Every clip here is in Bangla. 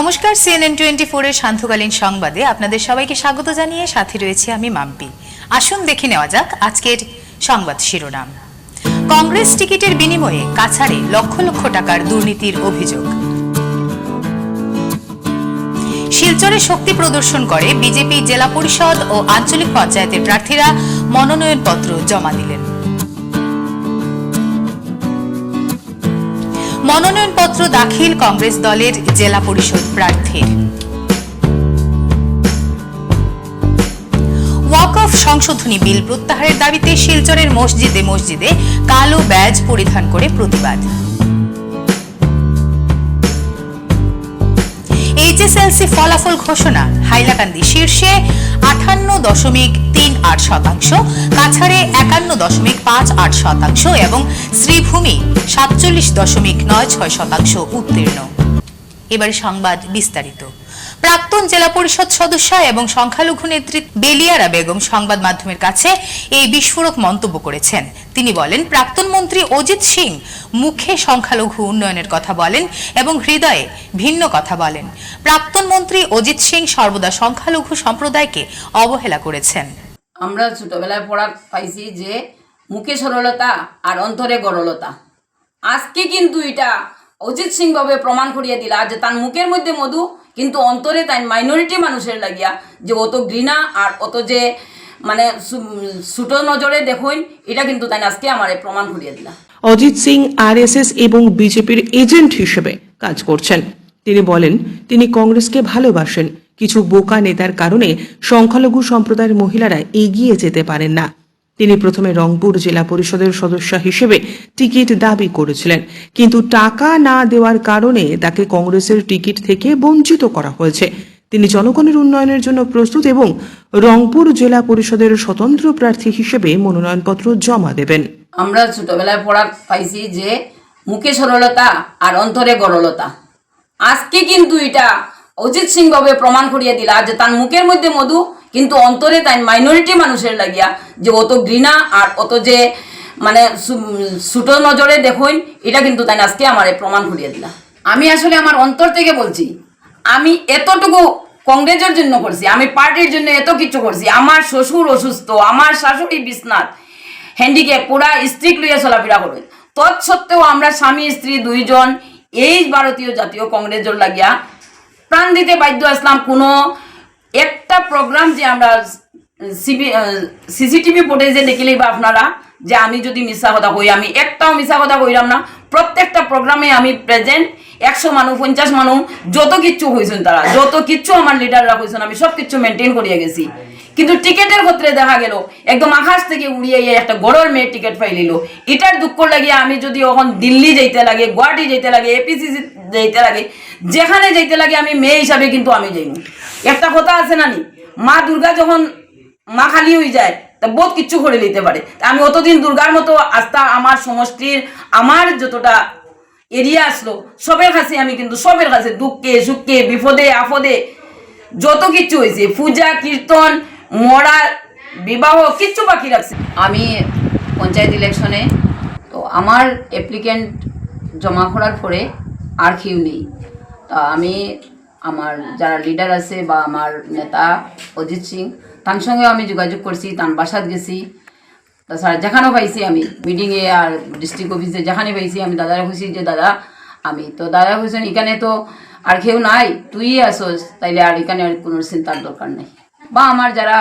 নমস্কার সিএনএন টোয়েন্টি ফোরের সান্ধ্যকালীন সংবাদে আপনাদের সবাইকে স্বাগত জানিয়ে সাথে রয়েছে আমি মাম্পি। আসুন দেখে নেওয়া যাক আজকের সংবাদ শিরোনাম। কংগ্রেস টিকিটের বিনিময়ে কাছাড়ে লক্ষ লক্ষ টাকার দুর্নীতির অভিযোগ। শিলচরে শক্তি প্রদর্শন করে বিজেপি জেলা পরিষদ ও আঞ্চলিক পঞ্চায়েতের প্রার্থীরা মনোনয়নপত্র জমা দিলেন। মনোনয়নপত্র দাখিল কংগ্রেস দলের জেলা পরিষদ প্রার্থীর। ওয়াক অফ সংশোধনী বিল প্রত্যাহারের দাবিতে শিলচরের মসজিদে মসজিদে কালো ব্যাজ পরিধান করে প্রতিবাদ। এইচএসএলসি ফলাফল ঘোষণা, হাইলাকান্দি শীর্ষে আঠান্ন দশমিক তিন আট শতাংশ, কাছাড়ে একান্ন দশমিক পাঁচ আট শতাংশ এবং শ্রীভূমি সাতচল্লিশ দশমিক নয় ছয় শতাংশ উত্তীর্ণ। এবার সংবাদ বিস্তারিত। প্রাক্তন জেলা পরিষদ সদস্য এবং সংখ্যালঘু নেত্রী বেলিয়ারা বেগম সংবাদ মাধ্যমের কাছে এই বিস্ফোরক মন্তব্য করেছেন। তিনি বলেন, প্রাক্তন মন্ত্রী অজিত সিং মুখে সংখ্যালঘু উন্নয়নের কথা বলেন এবং হৃদয়ে ভিন্ন কথা বলেন। প্রাক্তন মন্ত্রী অজিত সিং সর্বদা সংখ্যালঘু সম্প্রদায়কে অবহেলা করেছেন। আমরা ছোটবেলায় পড়া পাইছি যে মুখে সরলতা আর অন্তরে গরলতা। আজকে কিন্তু এটা অজিত সিং ভাবে প্রমাণ করিয়ে দিলা যে তার মুখের মধ্যে মধু কিন্তু অন্তরে তাই মাইনরিটি মানুষের লাগিয়া যে অত ঘৃণা আর অত যে মানে ছোট নজরে দেখুন, এটা কিন্তু তাই আজকে আমার প্রমাণ করিয়ে দিলা। অজিত সিং আরএসএস এবং বিজেপির এজেন্ট হিসেবে কাজ করছেন। তিনি বলেন, তিনি কংগ্রেসকে ভালোবাসেন। কিছু বোকা নেতার কারণে সংখ্যালঘু সম্প্রদায়ের মহিলারা এগিয়ে যেতে পারেন না। তিনি প্রথমে রংপুর জেলা পরিষদের সদস্য হিসেবে টিকিট দাবি করেছিলেন। কিন্তু টাকা না দেওয়ার কারণে তাকে কংগ্রেসের টিকিট থেকে বঞ্চিত করা হয়েছে। তিনি জনগণের উন্নয়নের জন্য প্রস্তুত এবং রংপুর জেলা পরিষদের স্বতন্ত্র প্রার্থী হিসেবে মনোনয়নপত্র জমা দেবেন। আমরা ছোটবেলায় পড়া পাইছি যে মুখে সরলতা আর অন্তরে গরলতা আজকে কিন্তু এটা অজিত সিং ভাবে প্রমাণ করিয়ে দিলা। যে তার মুখের মধ্যে মধু কিন্তু অন্তরে তাই মাইনরিটি মানুষের লাগিয়া যে অত ঘৃণা আর অত যে মানে ছোট নজরে দেখুন, এটা কিন্তু তাই আজকে আমার প্রমাণ করিয়ে দিলা। আমি আসলে আমার অন্তর থেকে বলছি, আমি এতটুকু কংগ্রেসের জন্য করছি, আমি পার্টির জন্য এত কিছু করছি, আমার শ্বশুর অসুস্থ, আমার শাশুড়ি বিশ্বনাথ হ্যান্ডিক্যাপ পুরা স্ত্রী লইয়া চলাফেরা করবেন তৎসত্ত্বেও আমরা স্বামী, স্ত্রী দুইজন, এই ভারতীয় জাতীয় কংগ্রেসের লাগিয়া প্রাণ দিতে বাধ্য আসলাম কোনো একটা প্রোগ্রাম যে আমরা সিসিটিভি ফুটেজে দেখিলেই বা আপনারা যে আমি যদি মিশা কথা কই, আমি একটাও মিশা কথা কইলাম না। প্রত্যেকটা প্রোগ্রামে আমি প্রেজেন্ট একশো মানুষ পঞ্চাশ মানুষ যত কিচ্ছু হয়েছেন তারা, যত কিচ্ছু আমার লিডাররা হয়েছেন আমি সব কিছু মেনটেন করিয়ে গেছি। কিন্তু টিকেটের ক্ষেত্রে দেখা গেল, একদম আকাশ থেকে উড়িয়ে একটা গড়ের মেয়ে টিকিট পাইলিল। এটার দুঃখ লাগিয়ে আমি যদি এখন দিল্লি যাইতে লাগে, গুয়াহাটি যাইতে লাগে এপিসিসি যাইতে লাগে। যেখানে যাইতে লাগে আমি মেয়ে হিসাবে কিন্তু আমি যাইনি। একটা কথা আছে না নি মা দুর্গা যখন মা খালি হয়ে যায়, তা বহুত কিচ্ছু করে নিতে পারে। আমি অতদিন দুর্গার মতো আস্থা, আমার সমষ্টির, আমার যতটা এরিয়া আসলো, সবের কাছে আমি কিন্তু, সবের কাছে দুঃখে, সুখে, বিপদে, আপদে যত কিছু হয়েছে, পূজা, কীর্তন, মরা, বিবাহ, কিচ্ছু বাকি রাখছে। আমি পঞ্চায়েত ইলেকশনে, তো আমার অ্যাপ্লিকেন্ট জমা করার পরে আর কেউ নেই। তা আমি আমার যারা লিডার আছে বা আমার নেতা অজিত সিং, তার সঙ্গেও আমি যোগাযোগ করছি, তার বাসাত গেছি। তাছাড়া যেখানেও পাইছি আমি মিটিংয়ে আর ডিস্ট্রিক্ট অফিসে যেখানে পাইছি, আমি দাদারা খুশি যে, দাদা, আমি তো দাদা খুঁজছেন এখানে তো আর কেউ নাই তুই আসোস, তাইলে আর এখানে আর কোনো চিন্তার দরকার নেই। বা আমার যারা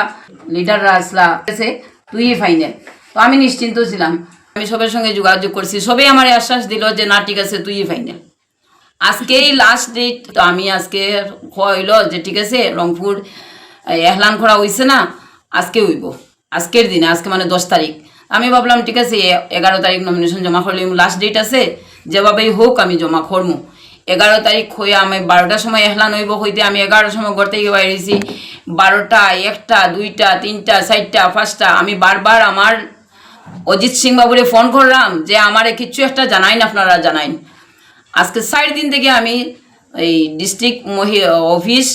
লিডাররা আসলা, আছে তুই ফাইনাল তো আমি নিশ্চিন্ত ছিলাম। আমি সবের সঙ্গে যোগাযোগ করছি সবাই আমার আশ্বাস দিল যে, না, ঠিক আছে তুই ফাইনাল আজকেই লাস্ট ডেট তো আমি আজকে হইল যে ঠিক আছে, রংপুর এহলান করা হইছে না, আজকে হইব। আজকের দিনে, আজকে মানে দশ তারিখ। আমি ভাবলাম, ঠিক আছে এগারো তারিখ নমিনেশন জমা করলে লাস্ট ডেট আছে, যেভাবেই হোক আমি জমা করমু। এগারো তারিখ হয়ে আমি বারোটার সময় এহলান হইব হইতে আমি এগারোটার সময় ঘর থেকে বাইরেছি বারোটা, একটা, দুইটা, তিনটা, চারটা, পাঁচটা, আমি বারবার আমার অজিত সিং বাবুরে ফোন করলাম যে আমারে কিচ্ছু একটা জানাইন, আপনারা জানাইন। আজকে চার দিন থেকে আমি এই ডিস্ট্রিক্ট মহি অফিস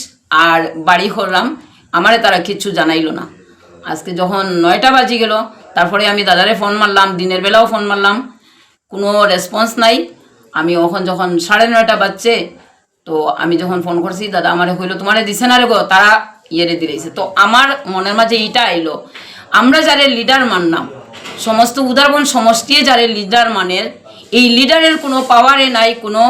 আর বাড়ি করলাম। আমারে তারা কিচ্ছু জানাইলো না। আজকে যখন নয়টা বাজি গেল, তারপরে আমি দাদারে ফোন মারলাম, দিনের বেলাও ফোন মারলাম। কোনো রেসপন্স নাই। আমি ওখন যখন সাড়ে নয়টা বাজছে, তো আমি যখন ফোন করছি, দাদা আমারে কইলো, তোমারে দিছে না রে গো? তারা ইয়েরে দিলেছে। তো আমার মনের মাঝে এইটা আইলো। আমরা যারে লিডার মানলাম, সমস্ত উদারবন সমষ্টিয়ে যারে লিডার মানের এই লিডারের কোনো পাওয়ারে নাই, কোনো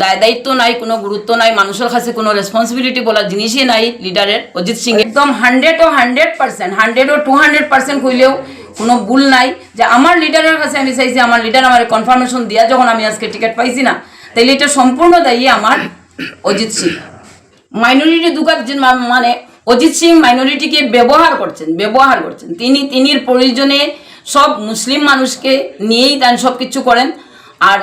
দায় দায়িত্ব নাই, কোনো গুরুত্ব নাই, মানুষের কাছে কোনো রেসপন্সিবিলিটি বলার জিনিসই নাই লিডারের অজিত সিং একদম হান্ড্রেড ও হান্ড্রেড পার্সেন্ট হান্ড্রেড ও টু হান্ড্রেড পার্সেন্ট কইলেও কোনো ভুল নাই যে আমার লিডারের কাছে আমি চাইছি, আমার লিডার আমার কনফার্মেশন দিয়া যখন আমি আজকে টিকিট পাইছি না, তাইলে এটা সম্পূর্ণ দায়ী আমার অজিত সিং। মাইনরিটি দুকার মানে অজিত সিং মাইনরিটিকে ব্যবহার করছেন ব্যবহার করছেন। তিনি তিনির প্রয়োজনে সব মুসলিম মানুষকে নিয়েই দান সব কিছু করেন। আর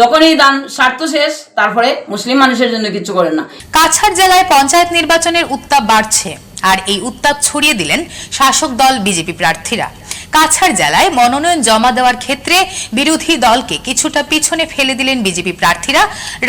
যখনই দান স্বার্থ শেষ, তারপরে মুসলিম মানুষের জন্য কিছু করেন না। কাছাড় জেলায় পঞ্চায়েত নির্বাচনের উত্তাপ বাড়ছে, আর এই উত্তাপ ছড়িয়ে দিলেন শাসক দল বিজেপি প্রার্থীরা। কাছাড় জেলায় মনোনয়ন জমা দেওয়ার ক্ষেত্রে বিরোধী দলকে কিছুটা পিছনে ফেলে দিলেন বিজেপি প্রার্থীরা।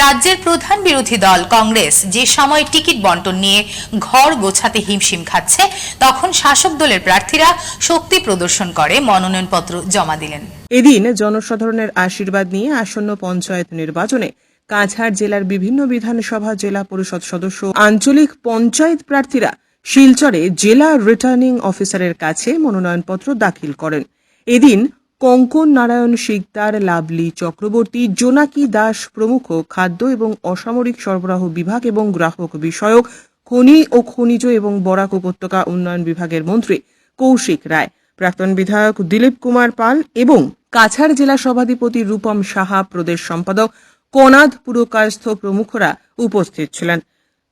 রাজ্যের প্রধান বিরোধী দল কংগ্রেস যে সময় টিকিট বন্টন নিয়ে ঘর গোছাতে হিমশিম খাচ্ছে, তখন শাসক দলের প্রার্থীরা শক্তি প্রদর্শন করে মনোনয়নপত্র জমা দিলেন। এদিন জনসাধারণের আশীর্বাদ নিয়ে আসন্ন পঞ্চায়েত নির্বাচনে কাছাড় জেলার বিভিন্ন বিধানসভা জেলা পরিষদ সদস্য আঞ্চলিক পঞ্চায়েত প্রার্থীরা শিলচরে জেলা রিটার্নিং অফিসারের কাছে মনোনয়নপত্র দাখিল করেন। এদিন কঙ্কন নারায়ণ শিকদার, লাভলি চক্রবর্তী, জোনাকি দাস প্রমুখ খাদ্য এবং অসামরিক সরবরাহ বিভাগ এবং গ্রাহক বিষয়ক খনি ও খনিজ এবং বরাক উপত্যকা উন্নয়ন বিভাগের মন্ত্রী কৌশিক রায়, প্রাক্তন বিধায়ক দিলীপ কুমার পাল এবং কাছাড় জেলা সভাধিপতি রূপম সাহা প্রদেশ সম্পাদক কনাদ পুরকায়স্থ প্রমুখরা উপস্থিত ছিলেন।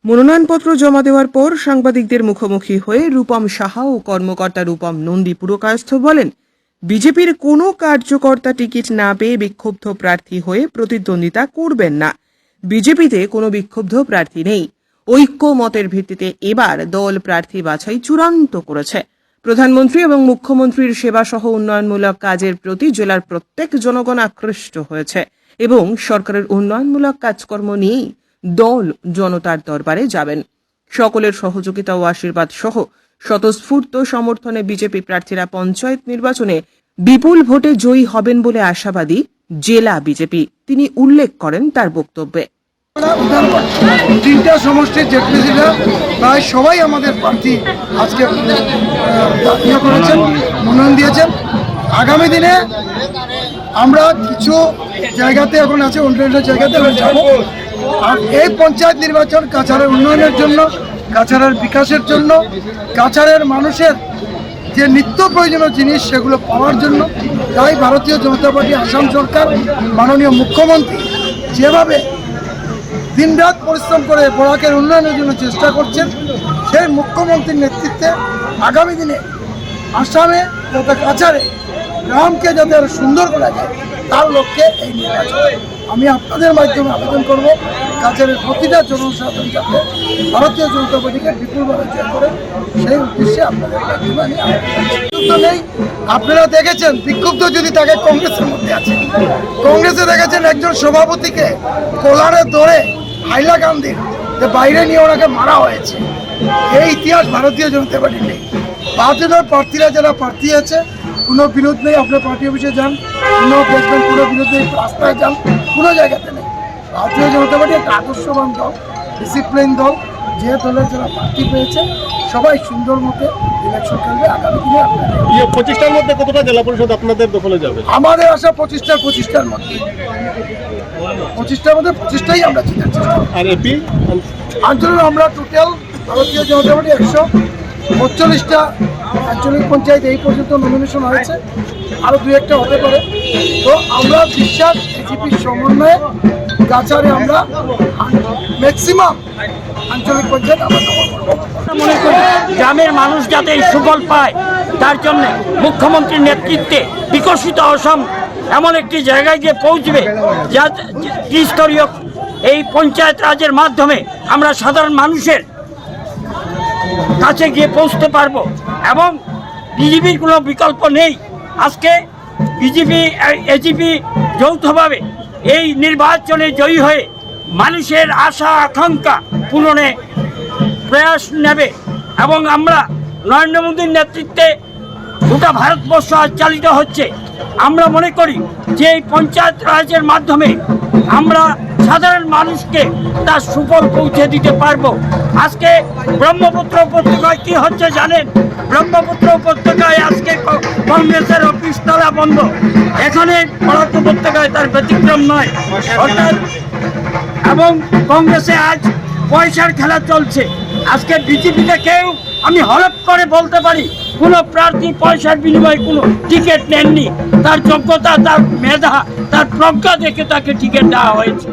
মনোনয়নপত্র জমা দেওয়ার পর সাংবাদিকদের মুখোমুখি হয়ে রূপম সাহা ও কর্মকর্তা রূপম নন্দী পুরকায়স্থ বলেন, বিজেপির কোনো কার্যকর্তা টিকিট না পেয়ে বিক্ষুব্ধ প্রার্থী হয়ে প্রতিদ্বন্দ্বিতা করবেন না। বিজেপিতে কোনো বিক্ষুব্ধ প্রার্থী নেই। ঐক্য মতের ভিত্তিতে এবার দল প্রার্থী বাছাই চূড়ান্ত করেছে। প্রধানমন্ত্রী এবং মুখ্যমন্ত্রীর সেবা সহ উন্নয়নমূলক কাজের প্রতি জেলার প্রত্যেক জনগণ আকৃষ্ট হয়েছে এবং সরকারের উন্নয়নমূলক কাজকর্ম নিয়েই দল জনতার দরবারে যাবেন। সকলের সহযোগিতা ও আশীর্বাদ সহ স্বতঃস্ফূর্ত সমর্থনে বিজেপি প্রার্থীরা পঞ্চায়েত নির্বাচনে বিপুল ভোটে জয়ী হবেন বলে আশাবাদী জেলা বিজেপি। তিনি উল্লেখ করেন তার বক্তব্যে। তিনটা সমষ্টির জেটপিসিরা প্রায় সবাই আমাদের প্রার্থী আজকে ইয়ে করেছেন, মনোনয়ন দিয়েছেন। আগামী দিনে আমরা কিছু জায়গাতে এখন আছে, অন্যান্য জায়গাতে যাব। আর এই পঞ্চায়েত নির্বাচন কাছাড়ের উন্নয়নের জন্য, কাছাড়ের বিকাশের জন্য, কাছাড়ের মানুষের যে নিত্য প্রয়োজনীয় জিনিস সেগুলো পাওয়ার জন্য তাই ভারতীয় জনতা পার্টি, আসাম সরকার, মাননীয় মুখ্যমন্ত্রী যেভাবে দিনরাত পরিশ্রম করে বরাকের উন্নয়নের জন্য চেষ্টা করছেন, সেই মুখ্যমন্ত্রীর নেতৃত্বে আগামী দিনে আসামে যাতে কাছাড়ে গ্রামকে যাতে আরও সুন্দর করা যায়, তার লক্ষ্যে এই নির্বাচন। আমি আপনাদের মাধ্যমে আবেদন করব। কাছাড়ের প্রতিটা জনসাধারণ যাতে ভারতীয় জনতা পার্টিকে বিপুলভাবে জয় করে, সেই উদ্দেশ্যে আপনাদের নেই। আপনারা দেখেছেন, বিক্ষুব্ধ যদি তাকে কংগ্রেসের মধ্যে আছে। কংগ্রেসে দেখেছেন একজন সভাপতিকে কোলারে ধরে হাইলাকান্দির যে বাইরে নিয়ে ওনাকে মারা হয়েছে। এই ইতিহাস ভারতীয় জনতা পার্টি নেই। ভারতীয় প্রার্থীরা যারা প্রার্থী আছে কোনো বিরোধ নেই আপনার পার্টি অফিসে যান কোনো দেখবেন কোনো বিরোধ নেই রাস্তায় যান কোনো জায়গাতে নেই। ভারতীয় জনতা পার্টি একটা আদর্শবান দল ডিসিপ্লিন দল যে দলের যারা প্রার্থী পেয়েছে সবাই সুন্দর মতে ইলেকশন খেলবে আগামী দিনে আপনারা ইয়ে পঁচিশটার মধ্যে কতটা জেলা পরিষদ আপনাদের দখলে যাবে? আমাদের আশা পঁচিশটা পঁচিশটার মধ্যে। পঁচিশটার মধ্যে পঁচিশটাই আমরা করব। আর এপি আঞ্চলিক আমরা টোটাল ভারতীয় জনতা পার্টি একশো পঁয়তাল্লিশটা আঞ্চলিক পঞ্চায়েত এই পর্যন্ত নমিনেশন হয়েছে। আরও দু একটা হতে পারে। তো আমরা বিশ্বাস এজিপির সমন্বয়ে গাছারে আমরা ম্যাক্সিমাম আঞ্চলিক পঞ্চায়েত আমরা মনে করি, গ্রামের মানুষ যাতে এই সুফল পায়, তার জন্য মুখ্যমন্ত্রীর নেতৃত্বে বিকশিত অসম এমন একটি জায়গায় গিয়ে পৌঁছবে, যা ত্রিস্তরীয় এই পঞ্চায়েত রাজের মাধ্যমে আমরা সাধারণ মানুষের কাছে গিয়ে পৌঁছতে পারব। এবং বিজেপির কোনো বিকল্প নেই। আজকে বিজেপি এজিপি যৌথভাবে এই নির্বাচনে জয়ী হয়ে মানুষের আশা, আকাঙ্ক্ষা পূরণে প্রয়াস নেবে। এবং আমরা নরেন্দ্র মোদীর নেতৃত্বে গোটা ভারতবর্ষ আজ চালিত হচ্ছে। আমরা মনে করি যে এই পঞ্চায়েত রাজের মাধ্যমে আমরা সাধারণ মানুষকে তার সুফল পৌঁছে দিতে পারব। আজকে ব্রহ্মপুত্র উপত্যকায় কি হচ্ছে জানেন? ব্রহ্মপুত্র উপত্যকায় আজকে কংগ্রেসের অফিস তালা বন্ধ। এখানে ভারত উপত্যকায় তার ব্যতিক্রম নয়। অর্থাৎ এবং কংগ্রেসে আজ পয়সার খেলা চলছে। আজকে বিজেপিতে কেউ আমি হলপ করে বলতে পারি, কোনো প্রার্থী পয়সার বিনিময়ে কোনো টিকিট নেননি। তার যোগ্যতা, তার মেধা তার প্রজ্ঞা দেখে তাকে টিকিট দেওয়া হয়েছে।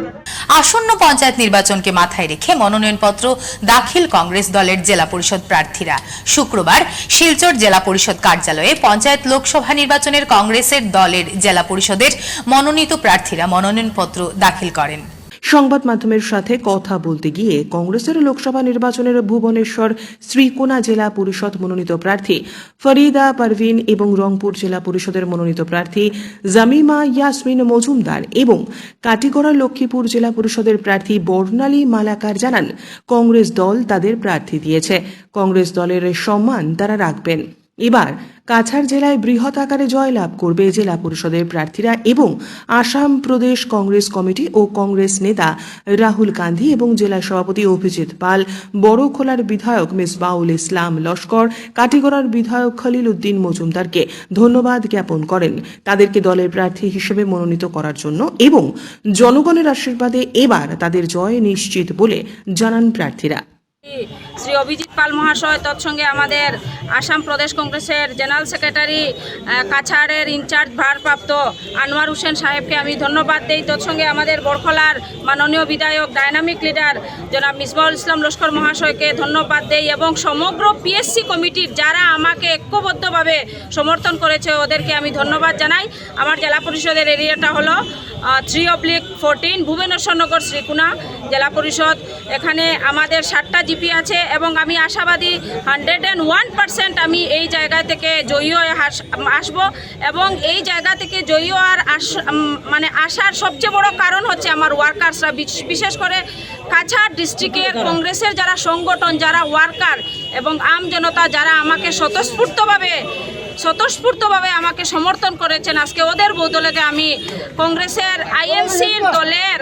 আসন্ন পঞ্চায়েত নির্বাচনকে মাথায় রেখে মনোনয়নপত্র দাখিল কংগ্রেস দলের জেলা পরিষদ প্রার্থীরা। শুক্রবার শিলচর জেলা পরিষদ কার্যালয়ে পঞ্চায়েত লোকসভা নির্বাচনের কংগ্রেসের দলের জেলা পরিষদের মনোনীত প্রার্থীরা মনোনয়নপত্র দাখিল করেন। সংবাদ মাধ্যমের সাথে কথা বলতে গিয়ে কংগ্রেসের লোকসভা নির্বাচনের ভুবনেশ্বর শ্রীকোনা জেলা পরিষদ মনোনীত প্রার্থী ফরিদা পারভিন এবং রংপুর জেলা পরিষদের মনোনীত প্রার্থী জামিমা ইয়াসমিন মজুমদার এবং কাটিগড়া লক্ষ্মীপুর জেলা পরিষদের প্রার্থী বর্ণালী মালাকার জানান, কংগ্রেস দল তাদের প্রার্থী দিয়েছে। কংগ্রেস দলের সম্মান তারা রাখবেন। এবার কাছাড় জেলায় বৃহৎ আকারে জয়লাভ করবে জেলা পরিষদের প্রার্থীরা এবং আসাম প্রদেশ কংগ্রেস কমিটি ও কংগ্রেস নেতা রাহুল গান্ধী এবং জেলা সভাপতি অভিজিৎ পাল বড়খোলার বিধায়ক মিসবাউল ইসলাম লস্কর, কাটিগড়ার বিধায়ক খলিল উদ্দিন মজুমদারকে ধন্যবাদ জ্ঞাপন করেন। তাদেরকে দলের প্রার্থী হিসেবে মনোনীত করার জন্য এবং জনগণের আশীর্বাদে এবার তাদের জয় নিশ্চিত বলে জানান প্রার্থীরা। শ্রী অভিজিৎ পাল মহাশয়, তৎসঙ্গে আমাদের আসাম প্রদেশ কংগ্রেসের জেনারেল সেক্রেটারি কাছাড়ের ইনচার্জ ভারপ্রাপ্ত আনোয়ার হোসেন সাহেবকে আমি ধন্যবাদ দেই। তৎসঙ্গে আমাদের বরখলার মাননীয় বিধায়ক ডায়নামিক লিডার জনাব মিসবাউল ইসলাম লস্কর মহাশয়কে ধন্যবাদ দেই এবং সমগ্র পিএসসি কমিটির যারা আমাকে ঐক্যবদ্ধভাবে সমর্থন করেছে, ওদেরকে আমি ধন্যবাদ জানাই। আমার জেলা পরিষদের এরিয়াটা হলো three oblique fourteen Bhubaneswarnagar Srikuna জেলা পরিষদ। এখানে আমাদের ষাটটা জিপি আছে এবং আমি আশাবাদী হান্ড্রেড অ্যান্ড ওয়ান পার্সেন্ট আমি এই জায়গা থেকে জয়ী হয়ে আসব এবং এই জায়গা থেকে জয়ী হওয়ার আস- মানে আসার সবচেয়ে বড় কারণ হচ্ছে আমার ওয়ার্কার্সরা বিশেষ করে কাছাড় ডিস্ট্রিক্টের কংগ্রেসের যারা সংগঠন যারা ওয়ার্কার এবং আম জনতা যারা আমাকে স্বতঃস্ফূর্তভাবে স্বতঃস্ফূর্তভাবে আমাকে সমর্থন করেছেন। আজকে ওদের বদলেতে আমি কংগ্রেসের আইএনসির দলের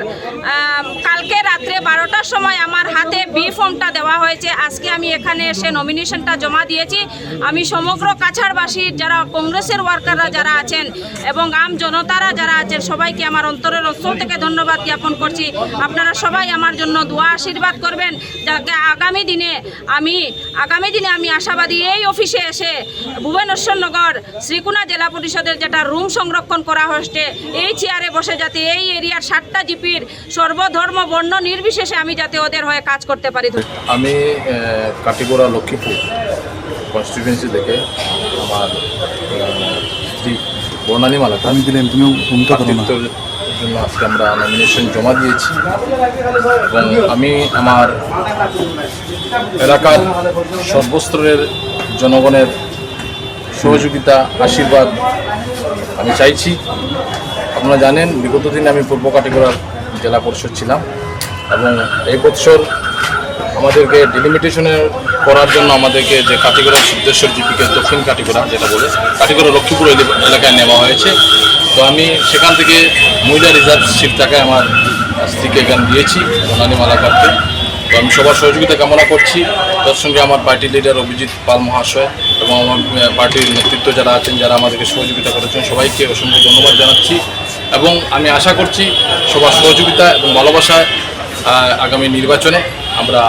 কালকে রাত্রে বারোটার সময় আমার হাতে বি ফর্মটা দেওয়া হয়েছে। আজকে আমি এখানে এসে নমিনেশনটা জমা দিয়েছি। আমি সমগ্র কাছাড়বাসীর যারা কংগ্রেসের ওয়ার্কাররা যারা আছেন এবং আম জনতারা যারা আছেন, সবাইকে আমার অন্তরের অস্তর থেকে ধন্যবাদ জ্ঞাপন করছি। আপনারা সবাই আমার জন্য দোয়া, আশীর্বাদ করবেন। যাতে আগামী দিনে আমি, আগামী দিনে আমি আশাবাদী এই অফিসে এসে ভুবনেশ্বরনগর শ্রীকুনা জেলা পরিষদের যেটা রুম সংরক্ষণ করা হচ্ছে এই চেয়ারে বসে যাতে এই এরিয়ার সাতটা জিপির সর্বধর্ম বর্ণ নির্বিশেষে আমি যাতে ওদের হয়ে কাজ করতে পারি। আমি আহ, কাটিগোড়া লক্ষ্মীপুর কনস্টিটিউয়েন্সি থেকে আমার স্ত্রী বর্ণালী মালাকা আমি দিলেন তুমি জন্য আজকে আমরা নমিনেশন জমা দিয়েছি। এবং আমি আমার এলাকার সর্বস্তরের জনগণের সহযোগিতা, আশীর্বাদ আমি চাইছি। আপনারা জানেন, বিগত দিনে আমি পূর্ব কাটিগড়ার জেলা পরিষদ ছিলাম এবং এই বছর আমাদেরকে ডিলিমিটেশনের করার জন্য আমাদেরকে যে কাটিগড়া, সিদ্ধেশ্বর জিপিকে দক্ষিণ কাটিগড়া যেটা বলে, কাটিগড়া লক্ষ্মীপুর এলি- এলাকায় নেওয়া হয়েছে। তো আমি সেখান থেকে মহিলা রিজার্ভ সিটটাকে আমার স্ত্রীকে এখানে দিয়েছি, বনানী মালাকারকে। তো আমি সবার সহযোগিতা কামনা করছি। তার সঙ্গে আমার পার্টি লিডার অভিজিৎ পাল মহাশয় এবং আমার পার্টির নেতৃত্ব যারা আছেন যারা আমাদেরকে সহযোগিতা করেছেন সবাইকে অসংখ্য ধন্যবাদ জানাচ্ছি। এবং আমি আশা করছি সবার সহযোগিতা এবং ভালোবাসায় আগামী নির্বাচনে আমরা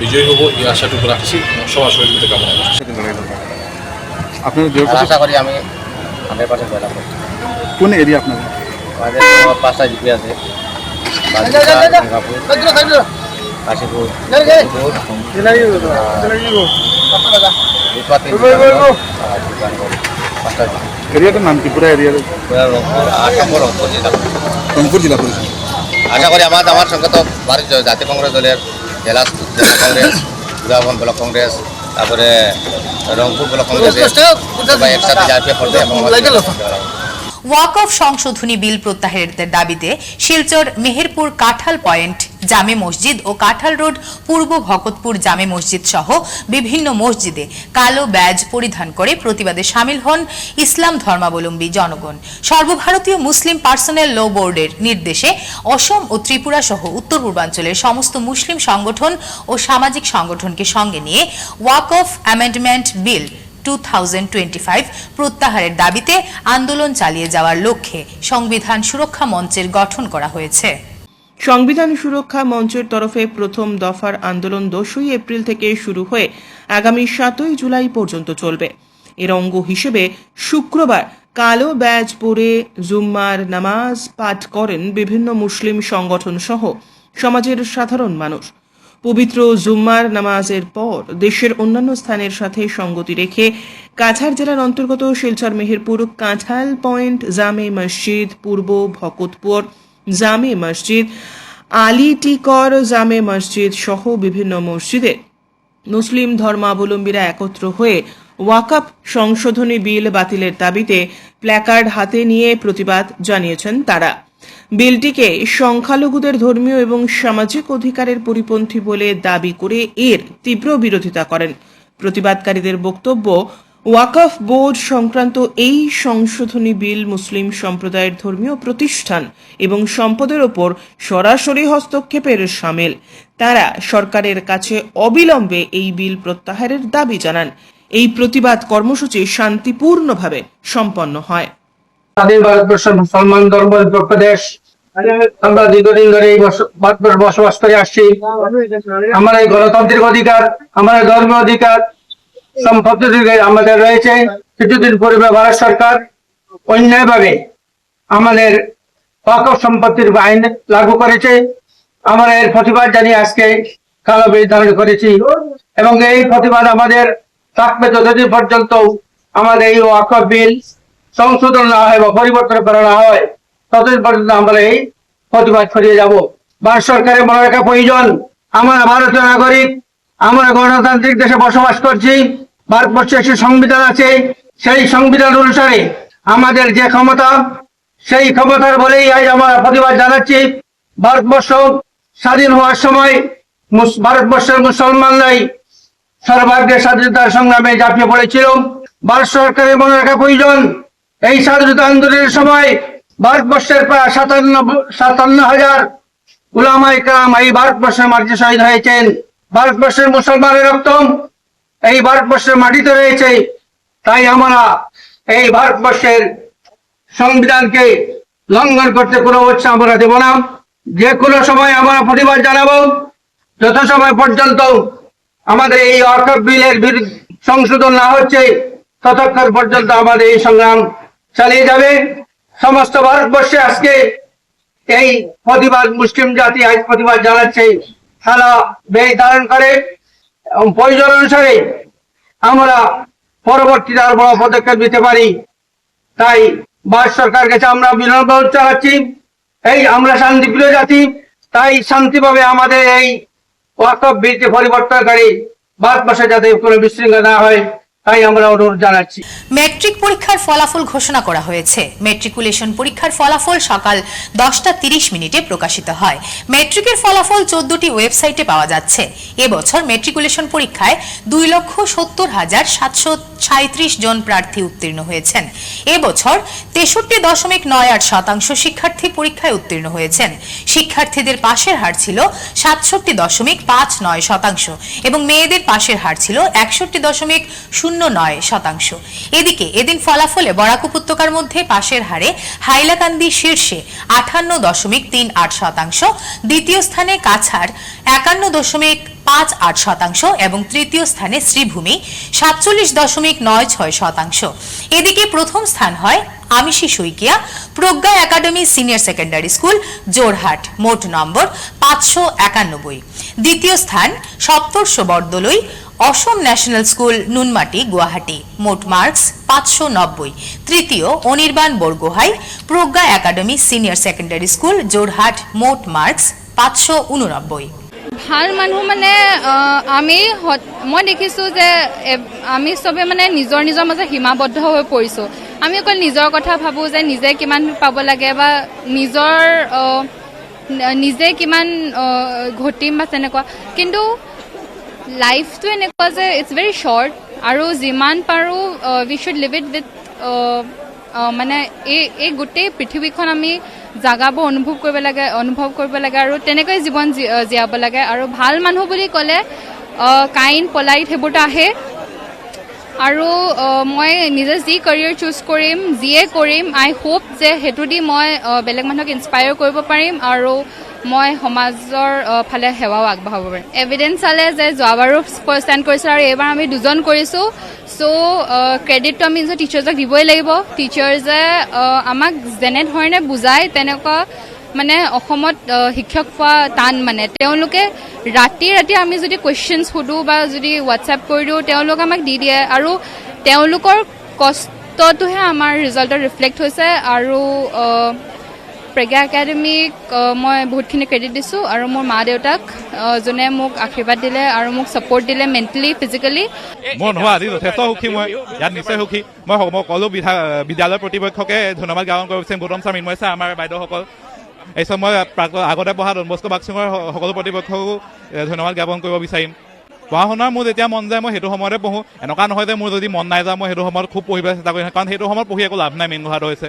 বিজয়ী হব এই আশাটুকু রাখছি এবং সবার সহযোগিতা কামনা করছি। আপনার আশা করি আমি হান্ড্রেড পার্সেন্ট জয়লাভ কোন এরিয়া আপনাদের? আমাদের পাঁচটা জিপি আছে। জিপি। এরিয়াটার নাম কি? পুরো এরিয়ার আট নম্বর রংপুর জেলা। রংপুর জেলা পরিষদ আশা করি আমার আমার সঙ্গে তো ভারতীয় জাতীয় কংগ্রেস দলের জেলা জেলা কংগ্রেস উদাহরণ ব্লক কংগ্রেস তারপরে রংপুর ব্লক কংগ্রেস একসাথে এবং জয়লাভ হবে। ওয়াক অফ সংশোধনী বিল প্রত্যাহারের দাবিতে শিলচর মেহেরপুর কাঁঠাল পয়েন্ট জামে মসজিদ ও কাঁঠাল রোড পূর্ব ভকতপুর জামে মসজিদ সহ বিভিন্ন মসজিদে কালো ব্যাজ পরিধান করে প্রতিবাদে সামিল হন ইসলাম ধর্মাবলম্বী জনগণ। সর্বভারতীয় মুসলিম পার্সোনেল ল বোর্ডের নির্দেশে অসম ও ত্রিপুরা সহ উত্তর পূর্বাঞ্চলের সমস্ত মুসলিম সংগঠন ও সামাজিক সংগঠনকে সঙ্গে নিয়ে Waqf amendment bill two প্রত্যাহারের দাবিতে আন্দোলন চালিয়ে যাওয়ার লক্ষ্যে সংবিধান সুরক্ষা মঞ্চের গঠন করা হয়েছে। সংবিধান সুরক্ষা মঞ্চের তরফে প্রথম দফার আন্দোলন দোসই এপ্রিল থেকে শুরু হয়ে আগামী সাতই জুলাই পর্যন্ত চলবে। এর অঙ্গ হিসেবে শুক্রবার কালো ব্যাজ পরে জুম্মার নামাজ পাঠ করেন বিভিন্ন মুসলিম সংগঠন সহ সমাজের সাধারণ মানুষ। পবিত্র জুম্মার নামাজের পর দেশের অন্যান্য স্থানের সাথে সঙ্গতি রেখে কাছাড় জেলার অন্তর্গত শিলচর মেহেরপুর, কাঁঠাল পয়েন্ট, জামে মসজিদ, পূর্ব ভকতপুর, জামে মসজিদ আলিটিকর জামে মসজিদ সহ বিভিন্ন মসজিদে মুসলিম ধর্মাবলম্বীরা একত্র হয়ে ওয়াকাপ সংশোধনী বিল বাতিলের দাবিতে প্ল্যাকার্ড হাতে নিয়ে প্রতিবাদ জানিয়েছেন তারা। বিলটিকে সংখ্যালঘুদের ধর্মীয় এবং সামাজিক অধিকারের পরিপন্থী বলে দাবি করে এর তীব্র বিরোধিতা করেন। প্রতিবাদকারীদের বক্তব্য ওয়াকফ বোর্ড সংক্রান্ত এই সংশোধনী বিল মুসলিম সম্প্রদায়ের ধর্মীয় প্রতিষ্ঠান এবং সম্পদের ওপর সরাসরি হস্তক্ষেপের সামিল। তারা সরকারের কাছে অবিলম্বে এই বিল প্রত্যাহারের দাবি জানান। এই প্রতিবাদ কর্মসূচি শান্তিপূর্ণভাবে সম্পন্ন হয়। স্বাধীন ভারতবর্ষের মুসলমান ধর্ম নিরপেক্ষ দেশ আমরা দীর্ঘদিন ধরে এই বসবাস করে আসছি। আমার এই গণতান্ত্রিক অধিকার, আমার অধিকার সম্পত্তি আমাদের রয়েছে। কিছুদিন পূর্বে ভারত সরকার অন্যায়ভাবে আমাদের সম্পত্তির আইন লাগু করেছে। আমরা এর প্রতিবাদ জানিয়ে আজকে কালো ধারণ করেছি। এবং এই প্রতিবাদ আমাদের থাকবে যতদিন পর্যন্ত আমাদের এই ওয়াকফ বিল সংশোধন না হয় বা পরিবর্তন করা না হয়। ততদিন পর্যন্ত আমরা এই প্রতিবাদ করিয়ে যাব। ভারত সরকারের মনে রাখা প্রয়োজন। আমরা ভারতীয় নাগরিক, আমরা গণতান্ত্রিক দেশে বসবাস করছি, ভারতবর্ষে একটি সংবিধান আছে, সেই সংবিধান অনুসারে আমাদের যে ক্ষমতা, সেই ক্ষমতার বলেই আজ আমরা প্রতিবাদ জানাচ্ছি। ভারতবর্ষ স্বাধীন হওয়ার সময় ভারতবর্ষের মুসলমানরাই সর্বাগ্রে স্বাধীনতার সংগ্রামে ঝাঁপিয়ে পড়েছিল। ভারত সরকারের মনে রাখা প্রয়োজন। এই স্বাধীনতা আন্দোলনের সময় ভারতবর্ষের প্রায় সাতান্ন সাতান্ন হাজার উলামাই কালাম এই ভারতবর্ষের মাটিতে শহীদ হয়েছেন। ভারতবর্ষের মুসলমানের রক্ত এই ভারতবর্ষের মাটিতে রয়েছে। তাই আমরা এই ভারতবর্ষের সংবিধানকে লঙ্ঘন করতে কোনো উৎসাহ আমরা দেব না। যে কোনো সময় আমরা প্রতিবাদ জানাব। যত সময় পর্যন্ত আমাদের এই অর্থ বিলের সংশোধন না হচ্ছে, ততক্ষণ পর্যন্ত আমাদের এই সংগ্রাম চালিয়ে যাবে। সমস্ত ভারতবর্ষে আজকে এই প্রতিবাদ মুসলিম জাতি আজ প্রতিবাদ জানাচ্ছে, সারা ব্যয় ধারণ করে প্রয়োজন অনুসারে আমরা পরবর্তীতে আর বড় পদক্ষেপ নিতে পারি। তাই ভারত সরকার কাছে আমরা বিনম্র চালাচ্ছি এই আমরা শান্তিপ্রিয় জাতি, তাই শান্তিভাবে আমাদের এই ওয়াকফ বিলকে পরিবর্তনকারী ভারতবর্ষে যাতে কোনো বিশৃঙ্খলা না হয়। তাই আমরা অনুরোধ জানাচ্ছি। ম্যাট্রিক পরীক্ষার ফলাফল ঘোষণা করা হয়েছে। ম্যাট্রিকুলেশন পরীক্ষার ফলাফল সকাল দশটা তিরিশ মিনিটে প্রকাশিত হয়। ম্যাট্রিকের ফলাফল চোদ্দটি ওয়েবসাইটে পাওয়া যাচ্ছে। এবছর ম্যাট্রিকুলেশন পরীক্ষায় দুই লক্ষ সত্তর হাজার সাতশো জন প্রার্থী উত্তীর্ণ হয়েছেন। এবছর তেষট্টি দশমিক নয় আট শতাংশ শিক্ষার্থী পরীক্ষায় উত্তীর্ণ হয়েছেন। শিক্ষার্থীদের পাশের হার ছিল সাতষট্টি দশমিক পাঁচ নয় শতাংশ এবং মেয়েদের পাশের হার ছিল একষট্টি দশমিক শূন্য নয় শতাংশ। এদিকে এদিন ফলাফলে বরাক উপত্যকার মধ্যে পাশের হারে হাইলাকান্দি শীর্ষে আঠান্ন দশমিক তিন আট শতাংশ, দ্বিতীয় স্থানে কাছাড় একান্ন দশমিক পাঁচ আট শতাংশ এবং তৃতীয় স্থানে শ্রীভূমি সাতচল্লিশ দশমিক নয় ছয় শতাংশ। এদিকে প্রথম স্থান হয় Amishi Saikia, Pragya Academy Senior Secondary School, Jorhat, মোট নম্বর পাঁচশো একানব্বই। দ্বিতীয় স্থান সপ্তর্ষ বরদলৈ অসম ন্যাশনাল স্কুল, নুনমাটি, গুয়াহাটি। মোট মার্কস পাঁচশো নব্বই। তৃতীয়, Anirban Borgohain, Pragya Academy Senior Secondary School, Jorhat. মোট মার্কস পাঁচশো উননব্বই। ভালো মানুহ মানে আমি মই দেখিছোঁ যে আমি চবে মানে নিজৰ নিজৰ মাজত সীমাবদ্ধ হৈ পৰিছোঁ। আমি অকল নিজৰ কথা ভাবোঁ যে নিজে কিমান পাব লাগে বা নিজৰ নিজে কিমান ঘটিম বা তেনেকুৱা। কিন্তু লাইফটো এনেকুৱা যে ইটছ ভেৰি শ্বৰ্ট আৰু যিমান পাৰোঁ we should leave it with মানে এই এই গোটেই পৃথিৱীখন আমি জাগাবোৰ অনুভৱ কৰিব লাগে অনুভৱ কৰিব লাগে আৰু তেনেকৈ জীৱন জীয়াব লাগে আৰু ভালো মানুহ বুলি ক'লে কাইণ্ড পলাইট সেইবোৰতো আহে আৰু মই নিজে যি কেৰিয়াৰ চুজ কৰিম যিয়ে কৰিম আই হোপ যে সেইটো দি মই বেলেগ মানুহক ইনস্পায়াৰ কৰিব পাৰিম আৰু মই সমাজৰ ফালে সেৱাও আগবঢ়াব পাৰিম। এভিডেঞ্চ চালে যে যোৱাবাৰো ষ্টেণ্ড কৰিছোঁ আৰু এইবাৰ আমি দুজন কৰিছোঁ। চ' ক্ৰেডিটটো আমি নিজৰ টিচাৰ্ছক দিবই লাগিব। টিচাৰ্ছে আমাক যেনেধৰণে বুজায় তেনেকুৱা মানে অসমত শিক্ষক পোৱা টান মানে। তেওঁলোকে ৰাতি ৰাতি আমি যদি কুৱেশ্যনছ সোধোঁ বা যদি হোৱাটছএপ কৰি দিওঁ, তেওঁলোক আমাক দি দিয়ে। আৰু তেওঁলোকৰ কষ্টটোহে আমাৰ ৰিজাল্টত ৰিফ্লেক্ট হৈছে। আৰু প্ৰজ্ঞা একাডেমীক মই বহুতখিনি ক্ৰেডিট দিছোঁ আৰু মোৰ মা দেউতাক যোনে মোক আশীৰ্বাদ দিলে আৰু মোক ছাপৰ্ট দিলে মেণ্টেলি ফিজিকেলি মই নহয় আজি যথেষ্ট সুখী মই। ইয়াত নিশ্চয় সুখী। মই সকলো বিধা বিদ্যালয়ৰ কৰ্তৃপক্ষকে ধন্যবাদ জ্ঞাপন কৰিব বিচাৰিম গৌতম ছাৰ মৃন্ময় ছাৰ আমাৰ বাইদেউসকল। এইচব মই আগতে পঢ়া ডনবস্কো বাক্সিঙৰ সকলো কৰ্তৃপক্ষকো এ, ধন্যবাদ জ্ঞাপন কৰিব বিচাৰিম। পঢ়া শুনাৰ মোৰ যেতিয়া মন যায় মই সেইটো সময়তে পঢ়োঁ। এনেকুৱা নহয় যে মোৰ যদি মন নাই যায় মই সেইটো সময়ত খুব পঢ়িবলৈ চেষ্টা কৰিম। কাৰণ সেইটো সময়ত পঢ়ি একো লাভ নাই মেইন কথাটো হৈছে।